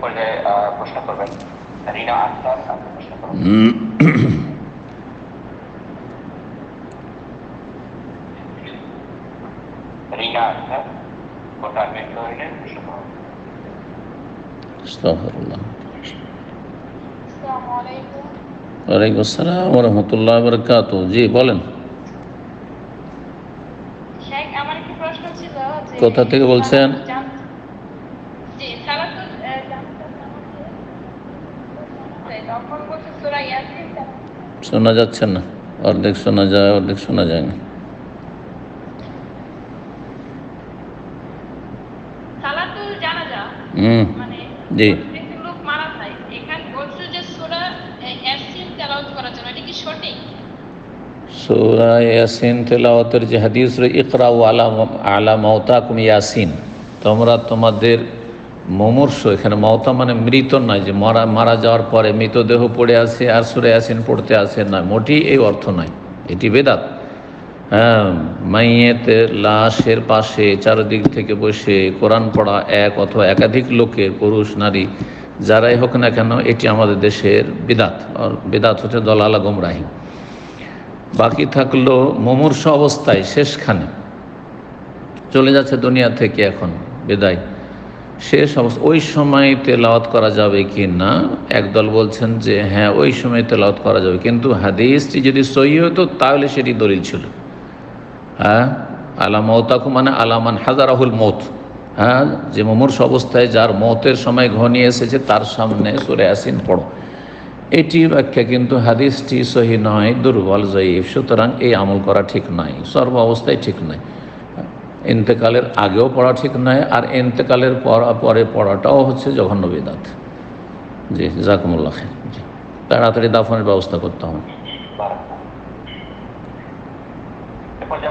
প্রশ্ন করবেন। রিনা আক্তার প্রশ্ন ওয়ালাইকুম আসসালাম রহমতুল্লাহ বরকাত জি বলেন। শেখ আমার একটি প্রশ্ন ছিল যে কোথা থেকে বলছেন? জান- জি সালাতুল আহ, জানাজার নামাজে তখন বলছে সূরা ইয়াসিন তেলাওয়াত শোনা যাচ্ছে না। অর্ধেক শোনা যায় অর্ধেক শোনা যায় না। সালাতুল জানাজা হুম মানে জি। প্রত্যেকটা লোক মারা যায় এখানে বলছে যে সূরা ইয়াসিন তেলাওয়াত করার জন্য এটা কি সঠিক? সূরা ইয়াসিন তেলাওয়াতের যে হাদিস রয়ে ইকরা ও আলা আলা মাওতাকুম ইয়াসিন। তোমরা তোমাদের মমূর্ষ, এখানে মাওতা মানে মৃত নয় যে মারা মারা যাওয়ার পরে মৃতদেহ পড়ে আছে আর সূরা ইয়াসিন পড়তে আসে না মোটেই এই অর্থ নয়। এটি বেদাত। হ্যাঁ মাইয়েতের লাশের পাশে, চারদিক থেকে বসে, কোরআন পড়া এক অথবা একাধিক লোকের, পুরুষ, নারী, যারাই হোক না কেন, এটি আমাদের দেশের বিদাত। বিদাত হচ্ছে দলালা গুমরাহি। বাকি থাকল মমূর্ষ অবস্থায় শেষখানে। চলে যাচ্ছে দুনিয়া থেকে এখন, বিদায়। শেষ অবস্থা। ওই সময় তেলাওয়াত করা যাবে কি না? একদল বলছেন যে হ্যাঁ ওই সময় তেলাওয়াত করা যাবে। কিন্তু হাদিসটি যদি সহি হতো, তাহলে সেটি দলিল ছিল। হ্যাঁ? আলা মৌতাকু মানে আলামান হাজারাহুল মত হ্যাঁ? যে মুমূর্ষ অবস্থায় যার মতের সময় ঘনিয়ে এসেছে, তার সামনে সরে আসিন পড়ো। এটি ব্যাখ্যা কিন্তু হাদিসটি সহি নয়, দুর্বল, জয়ীফ। সুতরাং এই আমল করা ঠিক নয় সর্ব অবস্থায় ঠিক নয় ইন্তেকালের আগেও পড়া ঠিক নয় আর ইন্তেকালের পড়া পরে পড়াটাও হচ্ছে জঘন্য বেদাত। জি জাকুমুল্লাহ খান জি তাড়াতাড়ি দাফনের ব্যবস্থা করতে হবে। বারাকাতুহু।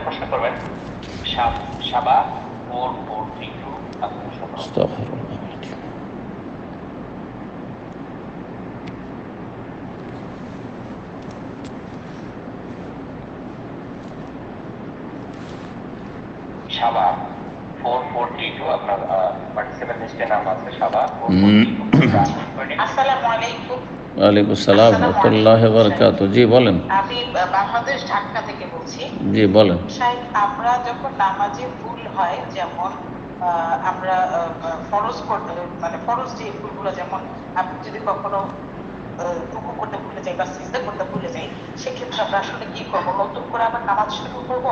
প্রশ্ন করবেন শাব- Shaba four four three two আপনি প্রশ্ন করুন আস্তাগফিরুল্লাহ। Saba four four three two আপনার পার্টিসিপেন্ট লিস্টে নাম আছে সাবা আসসালামু আলাইকুম ওয়ালাইকুম আসসালাম রহমতুল্লাহ বরকাত জি বলেন। আমি বাংলাদেশ ঢাকা থেকে বলছি। জি বলেন। আমরা যখন নামাজে ভুল হয় যেমন আহ, আমরা ফরজ করতে মানে ফরজ যে ভুলগুলো যেমন আপনি যদি কখনো রুকু করতে ভুলে যাই বা সিজদা করতে ভুলে যাই সেক্ষেত্রে আমরা আসলে কি করব? নতুন করে আবার নামাজ শুরু করব?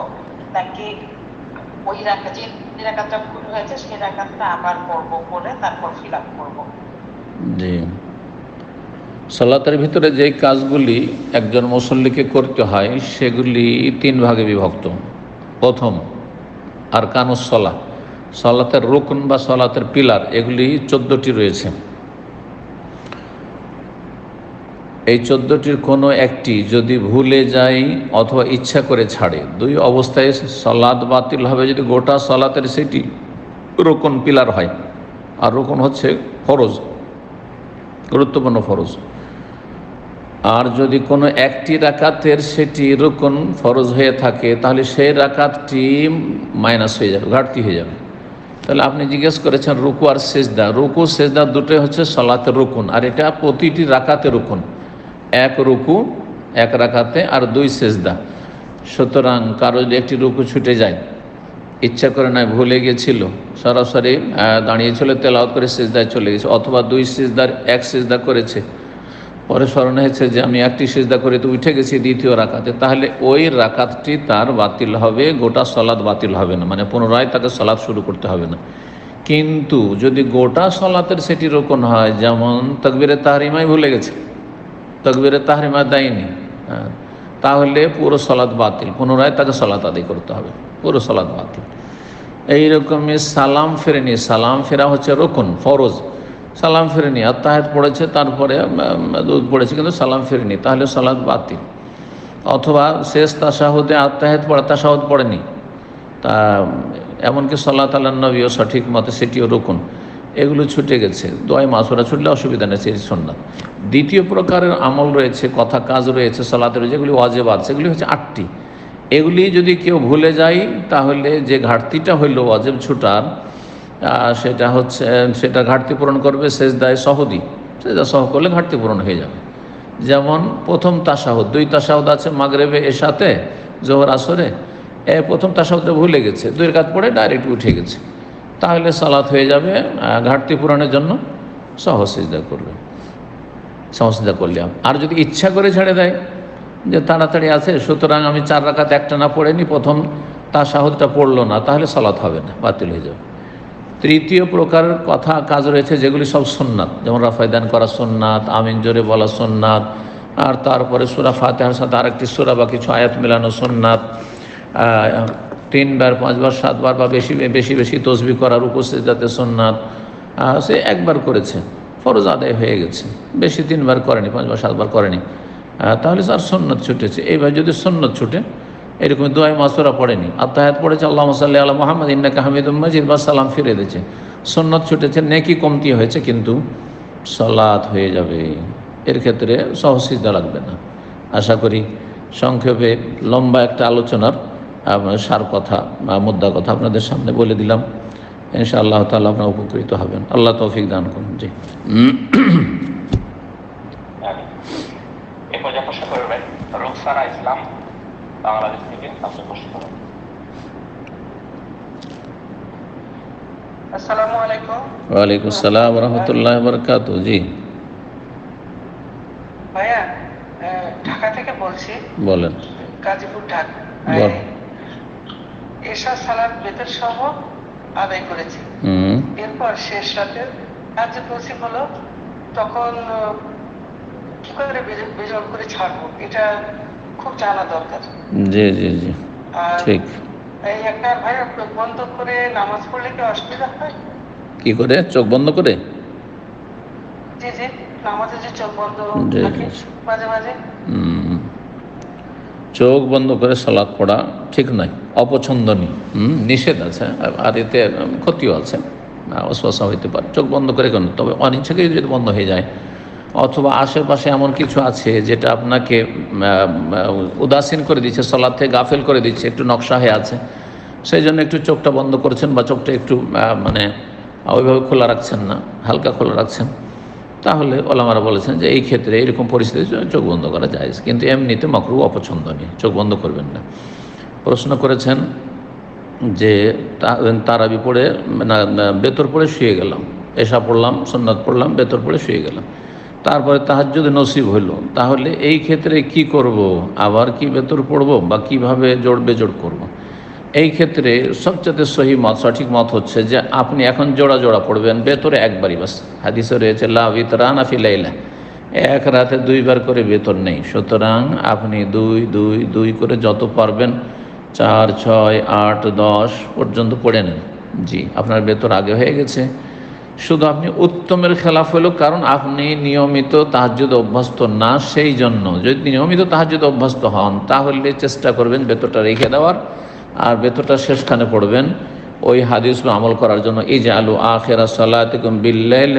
নাকি ওই রাখা, যে রাখাটা ভুল হয়েছে সেই রাখাটা আবার পড়ব পড়ে তারপর ফিল আপ করব। জি। সালাতের ভিতরে যে কাজগুলি একজন মুসল্লিকে করতে হয়, সেগুলি তিন ভাগে বিভক্ত। প্রথম আর কানুসলা সলাতের রুকন বা সলাতের পিলার, এগুলি চোদ্দোটি রয়েছে। এই চোদ্দোটির কোনো একটি যদি ভুলে যায় অথবা ইচ্ছা করে ছাড়ে, দুই অবস্থায় সলাদ বাতিল হবে যদি গোটা সলাতের সেটি রোকন পিলার হয়। আর রোকন হচ্ছে ফরজ, গুরুত্বপূর্ণ ফরজ। আর যদি কোনো একটি রাকাতের সেটি রোকন ফরজ হয়ে থাকে, তাহলে সেই রাকাতটি মাইনাস হয়ে যাবে, ঘাটতি হয়ে যাবে। তাহলে আপনি জিজ্ঞেস করেছেন রুকু আর সেজদা। রুকু, সেজদা দুটোই হচ্ছে সলাতে রুকুন, আর এটা প্রতিটি রাকাতে রুকুন। এক রুকু, এক রাখাতে আর দুই সেজদা। সুতরাং কারও যদি একটি রুকু ছুটে যায়, ইচ্ছা করে নয়, ভুলে গেছিল, সরাসরি দাঁড়িয়েছিল, তেলাওয়াত করে সিজদায় চলে গেছে, অথবা দুই সিজদার এক সিজদা করেছে। পরে স্মরণ হয়েছে যে আমি একটি সিজদা করে তো উঠে গেছি দ্বিতীয় রাকাতে, তাহলে ওই রাকাতটি তার বাতিল হবে, গোটা সলাদ বাতিল হবে না মানে পুনরায় তাকে সলাদ শুরু করতে হবে না। কিন্তু যদি গোটা সলাতের সেটি রোকন হয়, যেমন তকবিরে তাহরিমাই ভুলে গেছে তকবিরে তাহরিমা দেয়নি। হ্যাঁ, তাহলে পুরো সলাদ বাতিল। পুনরায় তাকে সলাত আদায় করতে হবে। পুরো সলাদ বাতিল। এই রকমের সালাম ফেরেনি। সালাম ফেরা হচ্ছে রকুন ফরজ। সালাম ফেরেনি। আত্মাহাত পড়েছে তারপরে দুধ পড়েছে কিন্তু সালাম ফেরেনি। তাহলে সালাদ বাতিল। অথবা শেষ তাসাহুদে আত্মাহাত পড়ে তাসাহুদ পড়েনি। তা এমনকি সাল্লাহ তাল্লাহ নবীও সঠিক মতে সেটিও রুকুন। এগুলো ছুটে গেছে। দোয়াই মাসুরা ছুটলে অসুবিধা নেই, সেই সন্ন্যাত দ্বিতীয় প্রকারের আমল রয়েছে, কথা কাজ রয়েছে, সলাতে রয়েছে, যেগুলি ওয়াজেবাদ সেগুলি হচ্ছে আটটি। এগুলি যদি কেউ ভুলে যায়, তাহলে যে ঘাটতিটা হইল ওয়াজেব ছুটার সেটা হচ্ছে, সেটা ঘাটতি পূরণ করবে সেজদায় সহদি। সেজদা সহ করলে ঘাটতি পূরণ হয়ে যাবে। যেমন প্রথম তাসাহুদ, দুই তাসাহদ আছে মাগরেবে এর সাথে জোহর আসরে। এ প্রথম তাসাহুদটা ভুলে গেছে, দুই কাজ পড়ে ডাইরেক্ট উঠে গেছে। তাহলে সালাত হয়ে যাবে ঘাটতি পূরণের জন্য সহসিজদা করবে সহসিজদা করলে হবে। আর যদি ইচ্ছা করে ছেড়ে দেয়, যে তাড়াতাড়ি আছে, সুতরাং আমি চার রাকাত একটা না পড়েনি, প্রথম তাসাহুদটা পড়ল না, তাহলে সালাত হবে না, বাতিল হয়ে যাবে তৃতীয় প্রকারের কথা, কাজ রয়েছে যেগুলি সব সোননাথ যেমন রাফায়দান করা সোননাথ আমিন জোরে বলা সোননাথ আর তারপরে সুরা ফাতেহার সাথে আরেকটি সুরা বা কিছু আয়াত মেলানো সোননাথ তিনবার, পাঁচবার, সাতবার বা বেশি বেশি বেশি তসবি করার উপস্থিত যাতে সোননাথ সে একবার করেছে, ফরজ আদায় হয়ে গেছে। বেশি তিনবার করেনি, পাঁচবার, সাতবার করেনি। তাহলে স্যার সন্ন্যত ছুটেছে। এইবার যদি সন্ন্যত ছুটে, এরকম দোয়াই মাসুরা পড়েনি আত্মাহাত পড়েছে আল্লাহ সাল্লাহ আল্লাহ মোহাম্মদ, ইন্নাকা হামিদ মজিদ বা সালাম ফিরে দিয়েছে। সন্ন্যত ছুটেছে, নেকি কমতি হয়েছে, কিন্তু সলাৎ হয়ে যাবে। এর ক্ষেত্রে সহসিদ্ধা লাগবে না। আশা করি সংক্ষেপে লম্বা একটা আলোচনার সার কথা বা মুদ্রা কথা আপনাদের সামনে বলে দিলাম। ইনশাআল্লাহ তাআলা আপনারা উপকৃত হবেন। আল্লাহ তৌফিক দান করুন। জি। এরপর যা প্রশ্ন করবেন রুকসানা ইসলাম বাংলাদেশ থেকে আপনি প্রশ্ন করুন আসসালামু আলাইকুম। ওয়ালাইকুম আসসালাম রহমতুল্লাহ বরকাত জি। ভাইয়া ঢাকা থেকে বলছি। বলেন। গাজীপুর ঢাকা। এসা সালাদ বেতের সহ আদায় করেছি। হুম। এরপর শেষ রাতে যে বলছি হলো তখন কি করে বেজল করে ছাড়বো? এটা খুব জানা দরকার। জি জি জি। ঠিক। এই একটা চোখ বন্ধ করে নামাজ পড়লে কি অসুবিধা হয়? কি করে? চোখ বন্ধ করে? জি জি। নামাজে যে চোখ বন্ধ থাকে মাঝে মাঝে। হুম। চোখ বন্ধ করে সালাদ পড়া ঠিক নয়। অপছন্দনীয়। নিষেধ আছে, আর এতে ক্ষতিও আছে। অশ্বাসা হইতে পারে। চোখ বন্ধ করে কেন? তবে অনিচ্ছাকেই যদি বন্ধ হয়ে যায়, অথবা আশেপাশে এমন কিছু আছে যেটা আপনাকে উদাসীন করে দিচ্ছে সলাদ থেকে গাফেল করে দিচ্ছে, একটু নকশা হয়ে আছে সেই জন্য একটু চোখটা বন্ধ করছেন বা চোখটা একটু মানে ওইভাবে খোলা রাখছেন না, হালকা খোলা রাখছেন, তাহলে ওলামারা বলেছেন যে এই ক্ষেত্রে এরকম পরিস্থিতি চোখ বন্ধ করা যায় কিন্তু এমনিতে মকরু অপছন্দনীয়, চোখ বন্ধ করবেন না। প্রশ্ন করেছেন যে তারাবি পড়ে, না বেতর পড়ে শুয়ে গেলাম। এসা পড়লাম সন্ন্যত পড়লাম, বেতর পড়ে শুয়ে গেলাম। তারপরে তাহার যদি নসিব হইল। তাহলে এই ক্ষেত্রে কি করব? আবার কি বেতর পড়ব বা কীভাবে জোড় বেজোড় করব। এই ক্ষেত্রে সবচেয়ে সহি মত, সঠিক মত হচ্ছে যে আপনি এখন জোড়া জোড়া পড়বেন, বেতরে একবারই বাস। হাদিসে রয়েছে, লা বিতরান আফিলাইলা এক রাতে দুইবার করে বেতন নেই। সুতরাং আপনি দুই দুই দুই করে যত পারবেন চার, ছয়, আট, দশ পর্যন্ত পড়ে নেন। জি, আপনার বেতন আগে হয়ে গেছে। শুধু আপনি উত্তমের খেলাফ হলো কারণ আপনি নিয়মিত তাহাজুদ অভ্যস্ত না সেই জন্য। যদি নিয়মিত তাহাজুদ অভ্যস্ত হন, তাহলে চেষ্টা করবেন বেতনটা রেখে দেওয়ার। আর বেতনটা শেষখানে পড়বেন। ওই হাদিস আমল করার জন্য এই যে আলু আখেরা সালাতিকুম বিল্লাইল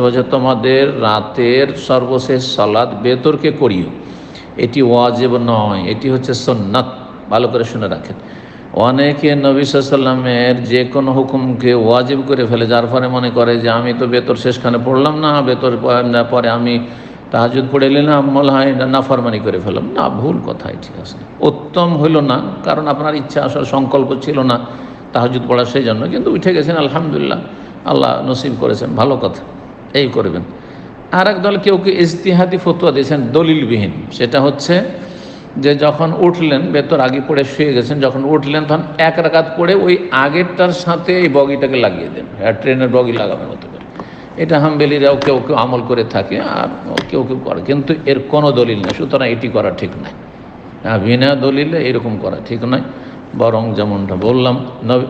বলছে তোমাদের রাতের সর্বশেষ সালাদ বেতরকে করিও। এটি ওয়াজেব নয়, এটি হচ্ছে সন্ন্যাত ভালো করে শুনে রাখেন। অনেকে নবী সাল্লামের যে কোনো হুকুমকে ওয়াজিব করে ফেলে, যার ফলে মনে করে যে আমি তো বেতর শেষখানে পড়লাম না, বেতর পরে আমি তাহাজুদ পড়ে নিলাম মনে হয় নাফরমানি করে ফেলাম না, ভুল কথা, এটি আসলে উত্তম হইল না, কারণ আপনার ইচ্ছা আসলে সংকল্প ছিল না তাহাজুদ পড়া সেই জন্য, কিন্তু উঠে গেছেন, আলহামদুলিল্লাহ, আল্লাহ নসিব করেছেন, ভালো কথা, এই করবেন। আর এক দল কেউ কেউ ইজতিহাদি ফতুয়া দিয়েছেন, দলিলবিহীন, সেটা হচ্ছে যে যখন উঠলেন বেতর আগে পড়ে শুয়ে গেছেন, যখন উঠলেন, তখন এক রাকাত পড়ে ওই আগেরটার সাথে এই বগিটাকে লাগিয়ে দেন, আর ট্রেনের বগি লাগাবেন মতো করে। এটা হামবেলিরাও কেউ কেউ আমল করে থাকে, আর কেউ কেউ করে, কিন্তু এর কোনো দলিল নেই, সুতরাং এটি করা ঠিক নয়। হ্যাঁ বিনা দলিলে এরকম করা ঠিক নয়, বরং যেমনটা বললাম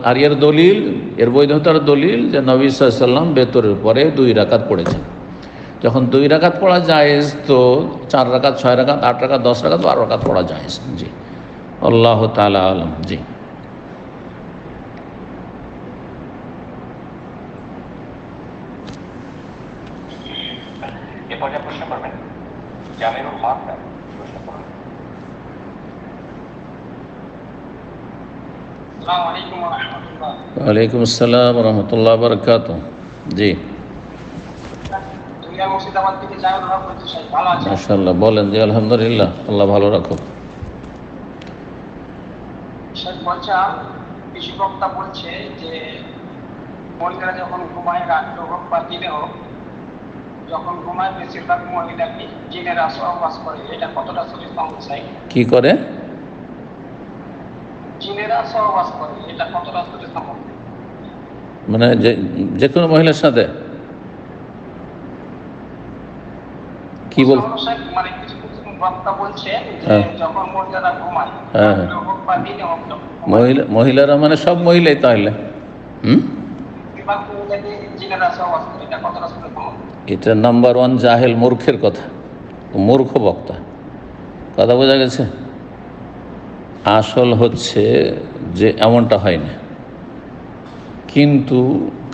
আর এর দলিল, এর বৈধতার দলিল যে নবী সাল্লাম বেতরের পরে দুই রাকাত পড়েছেন। যখন দুই রাকাত পড়া যায় তো চার রাকাত ছয় রাকাত আট রাকাত দশ রাকাত বারো রাকাত পড়া যায় জি। আল্লাহ তালা আলম জি। এরপর যা প্রশ্ন করবেন। জামিরুল হক প্রশ্ন করুন আসসালামু আলাইকুম ওয়া রাহমাতুল্লাহ। ওয়ালাইকুম আসসালাম রহমতুল্লাহ বরকাত জি দুনিয়া মুর্শিদাবাদ থেকে জায়গা ধরা করতে চাই ভালো আছে মাশাল্লাহ বলেন আলহামদুলিল্লাহ আল্লাহ ভালো রাখো শেখ বলছিলাম কৃষি বক্তা বলছে যে মহিলারা যখন ঘুমায় রাত্রে হোক বা দিনে হোক যখন ঘুমায় বেশিরভাগ মহিলাকে জিনেরা করে? এটা কতটা শরীর পাওয়া কি করে? জিনেরা সহবাস করে। এটা কতটা শরীর পাওয়া মানে যে যে কোনো মহিলার সাথে? কি বল মানে কিছু কিছু বক্তা বলছে যে হ্যাঁ। যখন মহিলারা ঘুমায় হ্যাঁ, হ্যাঁ। মহিলা মহিলারা মানে সব মহিলাই তাহলে। হুম? এটা নাম্বার ওয়ান জাহেল মূর্খের কথা। মূর্খ বক্তা। কথা বোঝা গেছে? আসল হচ্ছে যে এমনটা হয় না। কিন্তু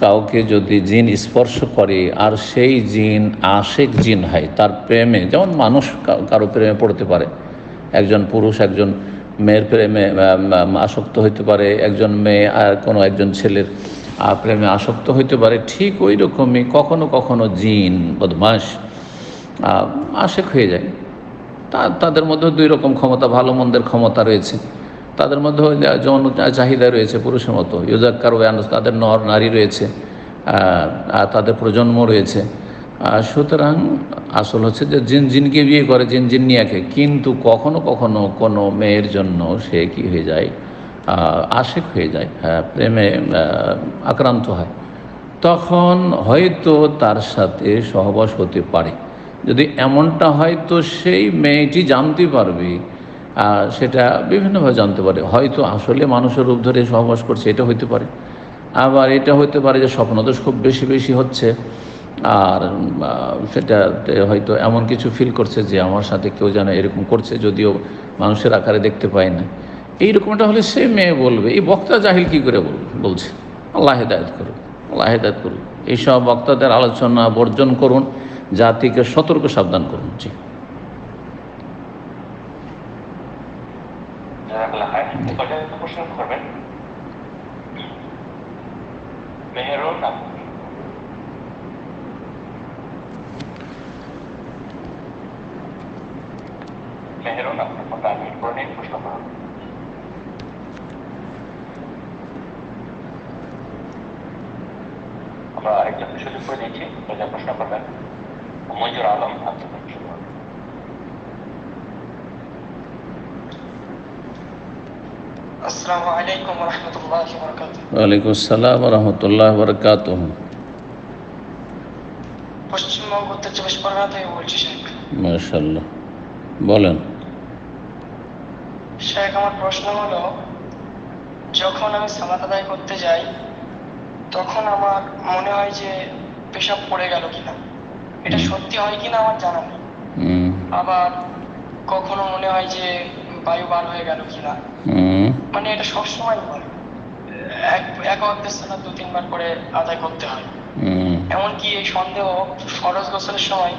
কাউকে যদি জিন স্পর্শ করে আর সেই জিন আশেক জিন হয়, তার প্রেমে, যেমন মানুষ কারও প্রেমে পড়তে পারে। একজন পুরুষ, একজন মেয়ের প্রেমে আসক্ত হইতে পারে। একজন মেয়ে আর কোনো একজন ছেলের প্রেমে আসক্ত হইতে পারে। ঠিক ওই রকমই কখনো কখনো জিন বদমাস আশেক হয়ে যায়। তাদের মধ্যে দুই রকম ক্ষমতা, ভালো মন্দের ক্ষমতা রয়েছে। তাদের মধ্যে যৌন চাহিদা রয়েছে পুরুষের মতো। ইউজাক্কার ওয়ানুস তাদের নর নারী রয়েছে আর তাদের প্রজন্ম রয়েছে। সুতরাং আসল হচ্ছে যে জিন জিনকে বিয়ে করে জিন জিন্নিয়াকে কিন্তু কখনো কখনো কোনো মেয়ের জন্য সে কি হয়ে যায় আশেক হয়ে যায় হ্যাঁ, প্রেমে আক্রান্ত হয়। তখন হয়তো তার সাথে সহবাস হতে পারে। যদি এমনটা হয় তো সেই মেয়েটি জানতে পারবে সেটা বিভিন্নভাবে জানতে পারে। হয়তো আসলে মানুষের রূপ ধরে সহবাস করছে, এটা হইতে পারে। আবার এটা হইতে পারে যে স্বপ্নদোষ খুব বেশি বেশি হচ্ছে আর সেটাতে হয়তো এমন কিছু ফিল করছে যে আমার সাথে কেউ যেন এরকম করছে যদিও মানুষের আকারে দেখতে পায় না। এইরকমটা হলে সে মেয়ে বলবে, এই বক্তা জাহিল কি করে বলবে বলছে। আল্লাহ হেদায়ত করুন আল্লাহ হেদায়ত করুন এইসব বক্তাদের আলোচনা, বর্জন করুন, জাতিকে সতর্ক সাবধান করুন। জি জাজাকাল্লাহ খায়ের। এরপর যারা প্রশ্ন করবেন মেহেরুন আপু। মেহেরুন আপনার ফোনটা আনমিউট করে নিন প্রশ্ন করুন আমরা আরেকজন সুযোগ করে দিচ্ছি যা প্রশ্ন করবেন মঞ্জুর আলম আপনি প্রশ্ন করুন আসসালামু আলাইকুম ওয়া রাহমাতুল্লাহি ওয়া বারাকাতুহু ওয়ালাইকুম আসসালাম রহমতুল্লাহ বরকাত পশ্চিমবঙ্গ উত্তর চব্বিশ পরগনা থেকে বলছি শেখ। বলেন। শেখ আমার প্রশ্ন হলো যখন আমি সালাত আদায় করতে যাই তখন আমার মনে হয় যে পেশাব পড়ে গেল কিনা? এটা সত্যি হয় কিনা আমার জানা নেই। আবার কখনো মনে হয় যে বায়ু বার হয়ে গেল কিনা? মানে এটা সবসময় হয়। এক অর্ধের সালাত দু তিনবার করে আদায় করতে হয়। এমনকি এই সন্দেহ ফরজ গোসলের সময়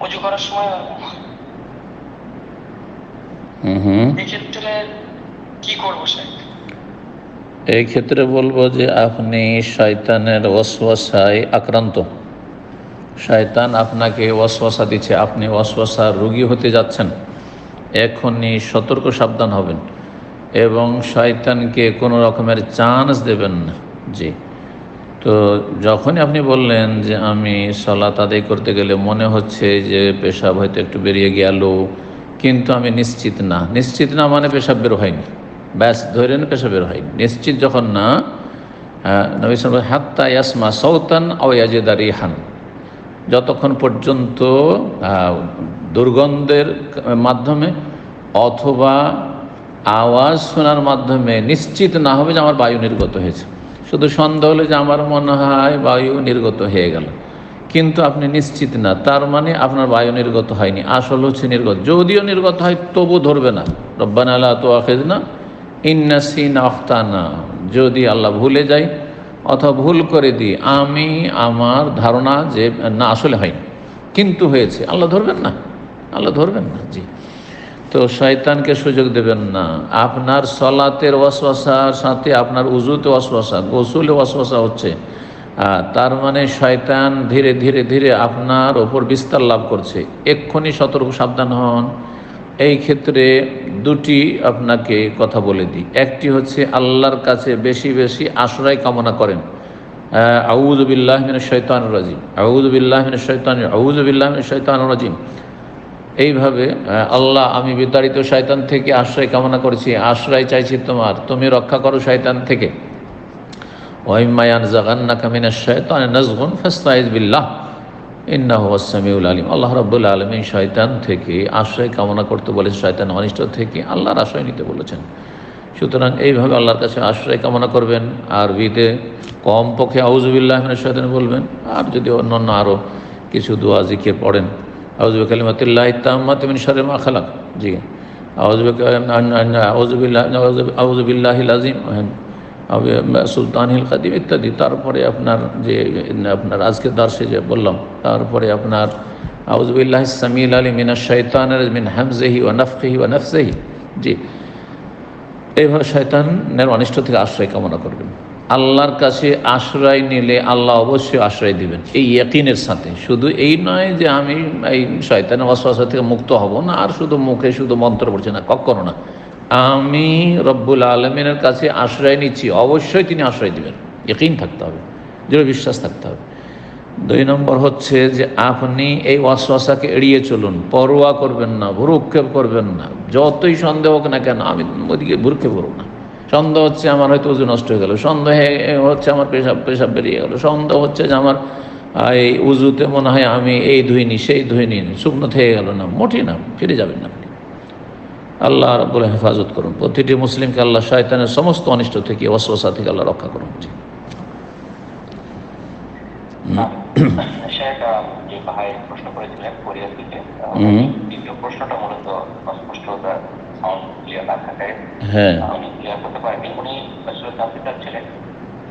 অজু করার সময় এক্ষেত্রে কি করব শেখ? এই ক্ষেত্রে বলব যে আপনি শয়তানের ওয়াসওয়াসায় আক্রান্ত। শয়তান আপনাকে ওয়াসওয়াসা দিচ্ছে। আপনি ওয়াসওয়াসার রুগী হতে যাচ্ছেন। এখনই সতর্ক সাবধান হবেন। এবং শয়তানকে কোনো রকমের চান্স দেবেন না। জি। তো যখনই আপনি বললেন যে আমি সলাত আদায় করতে গেলে মনে হচ্ছে যে পেশাব হয়তো একটু বেরিয়ে গেল, কিন্তু আমি নিশ্চিত না। নিশ্চিত না মানে পেশাব বের হয়নি। ব্যাস, ধরে নেন পেশাব বের হয়নি। নিশ্চিত যখন না হাত্তা ইয়াসমা সৌতান আওয়াজেদা রিহান। যতক্ষণ পর্যন্ত দুর্গন্ধের মাধ্যমে অথবা আওয়াজ শোনার মাধ্যমে নিশ্চিত না হবে যে আমার বায়ু নির্গত হয়েছে। শুধু সন্দেহ হলে যে আমার মনে হয় বায়ু নির্গত হয়ে গেল। কিন্তু আপনি নিশ্চিত না, তার মানে আপনার বায়ু নির্গত হয়নি। আসল হচ্ছে নির্গত। যদিও নির্গত হয়, তবু ধরবে না। রব্বান আল্লাহ তো আখেজ না ইন্নাসিন আফতানা। যদি আল্লাহ ভুলে যাই অথবা ভুল করে দিই, আমি আমার ধারণা যে না, আসলে হয়নি। কিন্তু হয়েছে। আল্লাহ ধরবেন না? আল্লাহ ধরবেন না? জি। তো শয়তানকে সুযোগ দেবেন না। আপনার সলাতের ওয়াসওয়াসার সাথে আপনার উজুতে ওয়াসওয়াসা, গোসুলে ওয়াসওয়াসা হচ্ছে। তার মানে শয়তান ধীরে ধীরে ধীরে আপনার ওপর বিস্তার লাভ করছে। এক্ষুনি সতর্ক, সাবধান হন। এই ক্ষেত্রে দুটি আপনাকে কথা বলে দিই। একটি হচ্ছে আল্লাহর কাছে বেশি বেশি আশ্রয় কামনা করেন। আউজবিল্লাহ মিন শৈতান রাজিম। আউজবিল্লাহ মিন শৈতান আউজবিল্লাহ মিন শৈতান রাজিম। এইভাবে আল্লাহ, আমি বিতাড়িত শয়তান থেকে আশ্রয় কামনা করছি, আশ্রয় চাইছি তোমার, তুমি রক্ষা করো শয়তান থেকে। ওয়াইমায়ান জাগান্না কামিনা শয়তান নাজগুন ফাস্তাইজ বিল্লাহ। ইন্নাহু ওয়াসসামিউল আলিম। আল্লাহ রাব্বুল আলামিন শয়তান থেকে আশ্রয় কামনা করতে বলেছেন, শয়তান অনিষ্ট থেকে আল্লাহর আশ্রয় নিতে বলেছেন। সুতরাং এইভাবে আল্লাহর কাছে আশ্রয় কামনা করবেন। আর বিতে কম পক্ষে আউজুবিল্লাহ শয়তান বলবেন। আর যদি অন্যান্য আরও কিছু দোয়া, জিকির পড়েন আউজুব কালিমাতিল্লাহ তাম্মাত মিন শাররি মা খালাক। জি। আউজুব আউজুবিল্লাহ আউজুবিল্লাহিল আজিম সুলতানহিল কাদিম ইত্যাদি। তারপরে আপনার যে, আপনার আজকে দার্সে যে বললাম, তারপরে আপনার আউজবিল্লাহ সামিল আলী মিনা শৈতান মিন হামজেহি ও নফকেহি ও নফসেহি। জি। এইভাবে শয়তানের অনিষ্ট থেকে আশ্রয় কামনা করবেন। আল্লাহর কাছে আশ্রয় নিলে আল্লাহ অবশ্যই আশ্রয় দিবেন। এই ইয়াকিনের সাথে। শুধু এই নয় যে আমি এই শয়তানের অশ্বাস থেকে মুক্ত হব না, আর শুধু মুখে শুধু মন্ত্র পড়ছে না, কখনো না। আমি রব্বুল আলমিনের কাছে আশ্রয় নিচ্ছি, অবশ্যই তিনি আশ্রয় দিবেন। ইকিন থাকতে হবে, দৃঢ় বিশ্বাস থাকতে হবে। দুই নম্বর হচ্ছে যে আপনি এই ওয়াসওয়াসাকে এড়িয়ে চলুন, পরোয়া করবেন না, ভুরুক্ষেপ করবেন না, যতই সন্দেহ হোক না কেন, আমি ওদিকে ভুরুক্ষেপ করব না। সন্দেহ হচ্ছে আমার হয়তো উজু নষ্ট হয়ে গেল সন্দেহে হচ্ছে আমার পেশাব পেশাব বেরিয়ে গেল সন্দেহ হচ্ছে যে আমার এই উজুতে মনে হয় আমি এই ধুইনি সেই ধুইনি শুকনো থেকে গেল না মোটি না ফিরে যাবেন না আপনি আল্লাহ রব্বুল হেফাজত করুন প্রতিটি মুসলিমকে আল্লাহ শয়তানের সমস্ত অনিষ্ট থেকে ওয়াসওয়াসা থেকে আল্লাহ রক্ষা করুন প্রশ্ন করেছিলেন। দ্বিতীয় প্রশ্নটা মূলত অস্পষ্টতা সাউন্ড ক্লিয়ার না থাকায় আমি ক্লিয়ার করতে পারিনি উনি আসলে জানতে চাচ্ছিলেন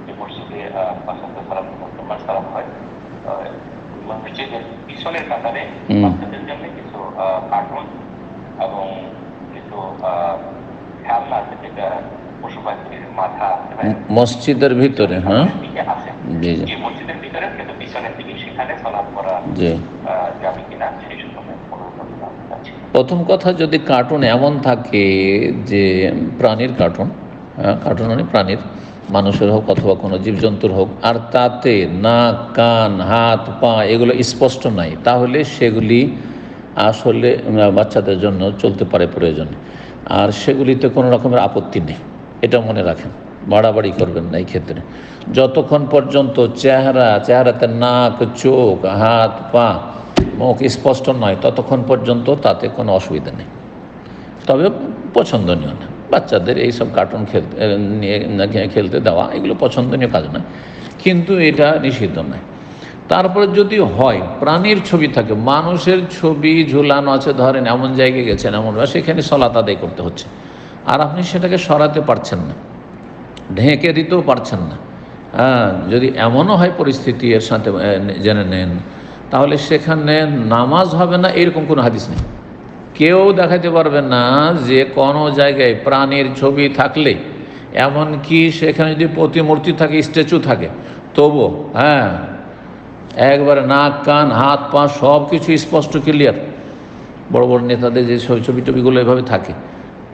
যে মসজিদে পাঁচাত্তর সালাম তোমার সালাম হয়। আহ, মসজিদের পিছনের কাতারে বাচ্চাদের জন্য কিছু কার্টুন এবং কিছু খেলনা আছে যেটা পশু পাখির মাথা মসজিদের ভিতরে হ্যাঁ জি। জি মসজিদের ভিতরে কিন্তু পিছনের দিকে সেখানে সালাম করা যাবে কিনা সেই সম্পর্কে অনুরোধ করতে চাচ্ছি প্রথম কথা যদি কার্টুন এমন থাকে যে প্রাণীর কার্টুন হ্যাঁ, কার্টুন মানে প্রাণীর মানুষের হোক অথবা কোনো জীবজন্তুর হোক আর তাতে নাক কান হাত পা এগুলো স্পষ্ট নাই তাহলে সেগুলি আসলে বাচ্চাদের জন্য চলতে পারে প্রয়োজনে। আর সেগুলিতে কোনো রকমের আপত্তি নেই এটা মনে রাখেন বাড়াবাড়ি করবেন না এই ক্ষেত্রে। যতক্ষণ পর্যন্ত চেহারা চেহারাতে নাক চোখ হাত পা মুখ স্পষ্ট নয়, ততক্ষণ পর্যন্ত তাতে কোনো অসুবিধা নেই। তবে পছন্দনীয় না। বাচ্চাদের এইসব কার্টুন খেলতে নিয়ে খেলতে দেওয়া, এগুলো পছন্দনীয় কাজ না কিন্তু এটা নিষিদ্ধ নয়। তারপরে যদি হয়, প্রাণীর ছবি থাকে, মানুষের ছবি ঝুলানো আছে, ধরেন এমন জায়গায় গেছেন, এমন সেখানে সলাত আদায় করতে হচ্ছে। আর আপনি সেটাকে সরাতে পারছেন না, ঢেকে দিতেও পারছেন না। হ্যাঁ যদি এমনও হয় পরিস্থিতি, এর সাথে জেনে নেন। তাহলে সেখানে নামাজ হবে না এরকম কোনো হাদিস নেই। কেউ দেখাতে পারবে না যে কোনো জায়গায় প্রাণীর ছবি থাকলে, এমনকি সেখানে যদি প্রতিমূর্তি থাকে, স্ট্যাচু থাকে, তবু হ্যাঁ একবারে নাক, কান, হাত, পা সব কিছু স্পষ্ট ক্লিয়ার বড় বড় নেতাদের যে ছবি ছবি টবিগুলো এভাবে থাকে।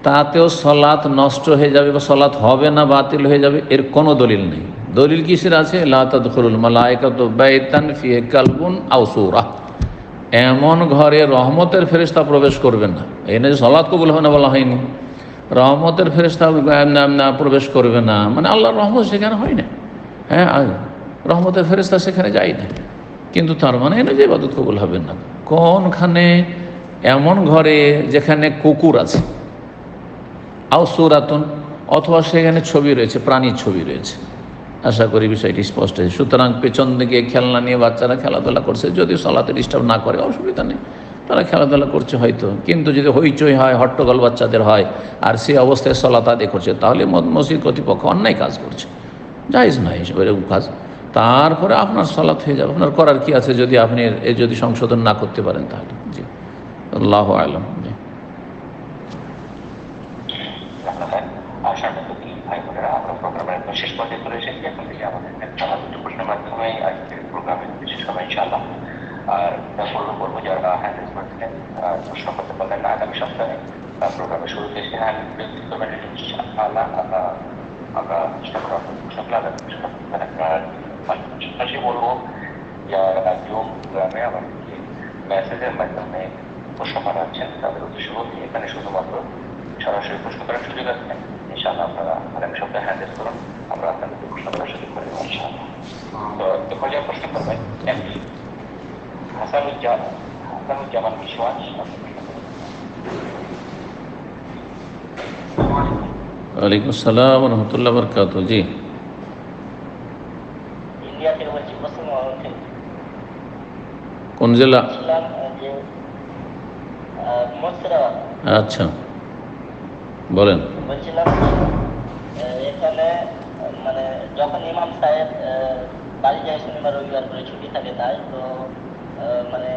তাতেও সলাৎ নষ্ট হয়ে যাবে বা সলাৎ হবে না, বাতিল হয়ে যাবে, এর কোনো দলিল নেই। দলিল কিসের আছে? কালবুন আউসুরা এমন ঘরে রহমতের ফেরেস্তা প্রবেশ করবেন না। এনে যে সলাৎ কবুল হবে না বলা হয়নি। রহমতের ফেরেস্তা প্রবেশ করবে না। মানে আল্লাহর রহমত সেখানে হয় না। হ্যাঁ রহমতের ফেরেস্তা সেখানে যায় না। কিন্তু তার মানে এনে যে ইবাদত কবুল হবে না। কোনখানে? এমন ঘরে যেখানে কুকুর আছে। আও সুরাতুন, অথবা সেখানে ছবি রয়েছে, প্রাণীর ছবি রয়েছে। আশা করি বিষয়টি স্পষ্ট হয়েছে। সুতরাং পেছন দিকে খেলনা নিয়ে বাচ্চারা খেলাধুলা করছে, যদি সলাতে ডিস্টার্ব না করে, অসুবিধা নেই। তারা খেলাধুলা করছে হয়তো। কিন্তু যদি হইচই হয়, হট্টগোল বাচ্চাদের হয়, আর সেই অবস্থায় সলাত আদায় করছে, তাহলে মসজিদ কর্তৃপক্ষ অন্যায় কাজ করছে। জায়জ নয় এরকম কাজ। তারপরে আপনার সলাৎ হয়ে যাবে। আপনার করার কি আছে যদি আপনি এ যদি সংশোধন না করতে পারেন তাহলে? জি। আল্লাহ আলম। ভাই বোনেরা আমরা প্রোগ্রামের একদম শেষ পর্যায়ে চলে এসেছি এখন থেকে আমাদের নেতারা দুটো প্রশ্নের মাধ্যমে আজকের প্রোগ্রামের বিশেষ হবে ইনশাআল্লাহ আর বলব বলব যারা হ্যান্ডেসমেন্ট প্রশ্ন করতে পারলেন আগামী সপ্তাহে প্রোগ্রামের শুরুতে এসে হ্যান্ডেসমেন্ট ইনশাআল্লাহ আমরা আমরা চেষ্টা করব আপনার প্রশ্নগুলো আগামী সপ্তাহে পাশাপাশি বলব যারা জুম গ্রামে আমাদেরকে মেসেজের মাধ্যমে প্রশ্ন পাঠাচ্ছেন তাদের উদ্দেশ্য এখানে শুধুমাত্র সরাসরি প্রশ্ন করার সুযোগ আছে ইনশাআল্লাহ আপনারা আগামী সপ্তাহে হ্যান্ডেল করুন আমরা আপনাদেরকে প্রশ্ন করার সুযোগ করে দেবো ইনশাআল্লাহ। তো এ পর্যায়ে প্রশ্ন করবেন এমপি হাসানুজ্জামান হাসানুজ্জামান বিশ্বাস। ওয়ালাইকুম আসসালাম রহমতুল্লাহ বরকাত জি। কোন জেলা? আচ্ছা। বলেন। বলছিলাম এখানে মানে যখন ইমাম সাহেব বাড়ি যায় শনিবার রবিবার করে ছুটি থাকে তাই তো মানে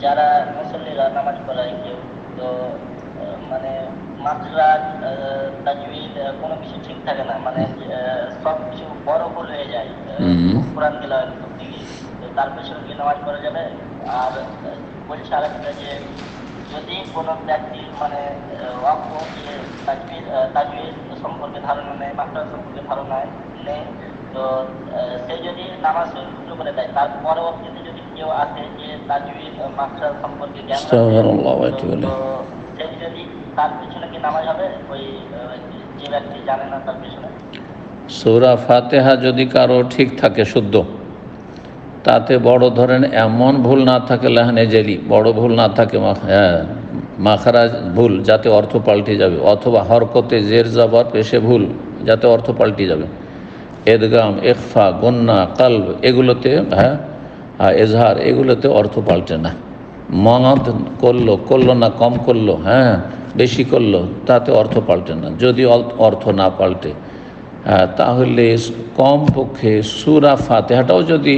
যারা মুসল্লিরা নামাজ পড়ায় কেউ তো মানে কোনো কিছু ঠিক থাকে না। মানে আহ, সব কিছু বড় ভুল হয়ে যায় কোরআন তো তার পেছনে কি নামাজ পড়া যাবে। আর বলছে আরেকটা যে যদি কোনো ব্যক্তির মানে তাজবির সম্পর্কে ধারণা নেই মাস্টার সম্পর্কে ধারণা নেই তো সে যদি নামাজ শুরু করে দেয় তার পরবর্তীতে যদি কেউ আসে যে তাজবির মাস্টার সম্পর্কে জ্ঞান সে যদি তার পিছনে কি নামাজ হবে? ওই যে ব্যক্তি জানে না তার পিছনে। সৌরা ফাতেহা যদি কারও ঠিক থাকে শুদ্ধ তাতে বড় ধরেন এমন ভুল না থাকে লাহানে জেলি বড় ভুল না থাকে হ্যাঁ, মাখারাজ ভুল যাতে অর্থ পাল্টে যাবে অথবা হরকতে জের জাবার পেশে ভুল যাতে অর্থ পাল্টে যাবে। এদগাম ইকফা গন্না কালব এগুলোতে হ্যাঁ এজহার এগুলোতে অর্থ পাল্টে না। মনদ করল করল না কম করল হ্যাঁ বেশি করল তাতে অর্থ পাল্টে না। যদি অর্থ না পাল্টে তাহলে কম পক্ষে সুরা ফাতেহাটাও যদি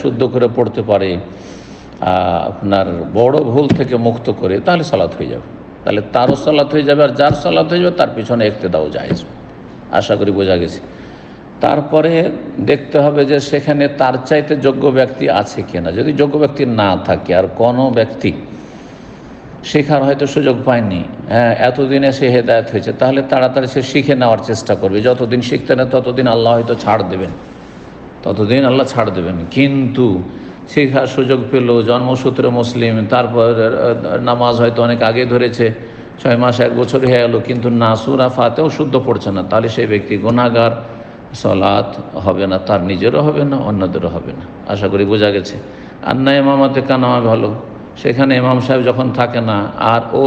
শুদ্ধ করে পড়তে পারে আপনার বড় ভুল থেকে মুক্ত করে, তাহলে সালাত হয়ে যাবে। তাহলে তারও সালাত হয়ে যাবে আর যার সালাত হয়ে যাবে তার পিছনে একতে দাও যায় আশা করি বোঝা গেছে। তারপরে দেখতে হবে যে সেখানে তার চাইতে যোগ্য ব্যক্তি আছে কিনা। যদি যোগ্য ব্যক্তি না থাকে, আর কোনো ব্যক্তি শেখার হয়তো সুযোগ পায়নি। হ্যাঁ এতদিনে সে হেদায়ত হয়েছে। তাহলে তাড়াতাড়ি সে শিখে নেওয়ার চেষ্টা করবে। যতদিন শিখতে না, ততদিন আল্লাহ হয়তো ছাড় দেবেন। ততদিন আল্লাহ ছাড় দেবেন। কিন্তু শেখার সুযোগ পেল, জন্মসূত্রে মুসলিম, তারপর নামাজ হয়তো অনেক আগে ধরেছে, ছয় মাস, এক বছর হয়ে গেল কিন্তু নাসুরা ফাতেও শুদ্ধ পড়ছে না। তাহলে সেই ব্যক্তি গুণাগার সলাৎ হবে না, তার নিজেরও হবে না, অন্যদেরও হবে না। আশা করি বোঝা গেছে। আর না এমামাতে কানামা ভালো। সেখানে ইমাম সাহেব যখন থাকে না আর ও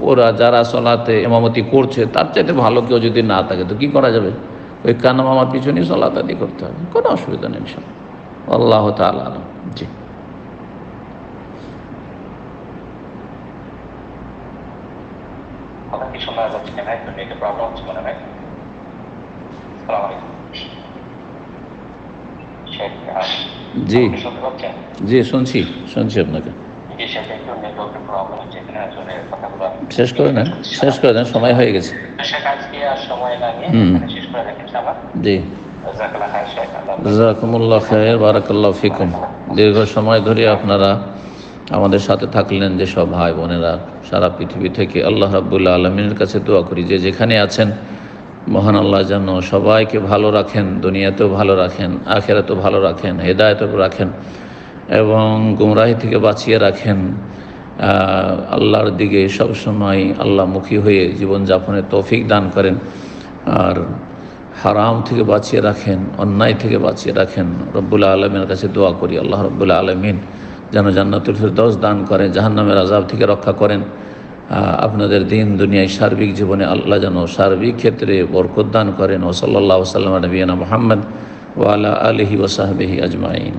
ওরা যারা সলাতে এমামতি করছে তার চাইতে ভালো কেউ যদি না থাকে তো কি করা যাবে? ওই কানাম আমার পিছনেই সলাত আদি করতে হবে। কোনো অসুবিধা নেই সব আল্লাহ তাল জি। জি। জি শুনছি শুনছি আপনাকে। শেষ করে নেন শেষ করে দেন সময় হয়ে গেছে। জি। খায়ের বারাকাল্লাহ ফিকুম। দীর্ঘ সময় ধরে আপনারা আমাদের সাথে থাকলেন যে সব ভাই বোনেরা সারা পৃথিবী থেকে আল্লাহ রাবুল্লাহ আলমিনের কাছে দোয়া করি যে যেখানে আছেন মহান আল্লাহ যেন সবাইকে ভালো রাখেন দুনিয়াতেও ভালো রাখেন আখেরাতেও ভালো রাখেন হেদায়তেও রাখেন। এবং গুমরাহি থেকে বাঁচিয়ে রাখেন আল্লাহর দিকে সবসময় আল্লাহমুখী হয়ে জীবনযাপনের তৌফিক দান করেন। আর হারাম থেকে বাঁচিয়ে রাখেন, অন্যায় থেকে বাঁচিয়ে রাখেন রব্বুল্লা আলমের কাছে দোয়া করি, আল্লাহ রব্বুল্লা আলমিন যেন জান্নাতুল ফিরদৌস দান করেন, জাহান্নামের আজাব থেকে রক্ষা করেন। আপনাদের দিন দুনিয়ায় সার্বিক জীবনে আল্লাহ যেন সার্বিক ক্ষেত্রে বরকত দান করেন। ও সাল্লাহ সাল্লাম, নবীনা মোহাম্মদ ওয়ালা আলহি ওসাহবিহি আজমাইন।